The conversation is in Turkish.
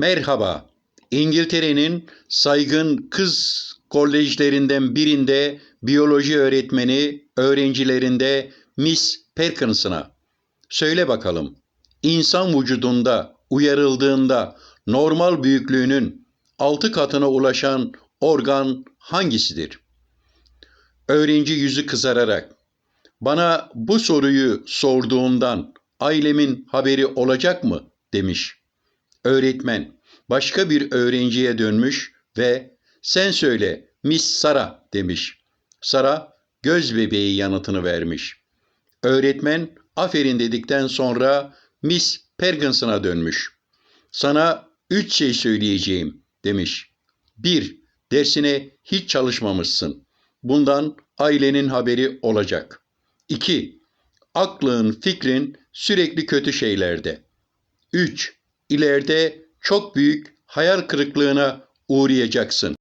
Merhaba. İngiltere'nin saygın kız kolejlerinden birinde biyoloji öğretmeni öğrencilerinde Miss Perkinson'a söyle bakalım. İnsan vücudunda uyarıldığında normal büyüklüğünün altı katına ulaşan organ hangisidir? Öğrenci yüzü kızararak bana bu soruyu sorduğundan ailemin haberi olacak mı demiş. Öğretmen başka bir öğrenciye dönmüş ve sen söyle Miss Sara demiş. Sara göz bebeği yanıtını vermiş. Öğretmen aferin dedikten sonra Miss Perkinson'a dönmüş. Sana üç şey söyleyeceğim demiş. Bir, dersine hiç çalışmamışsın. Bundan ailenin haberi olacak. İki, aklın, fikrin sürekli kötü şeylerde. 3. İleride çok büyük hayal kırıklığına uğrayacaksın.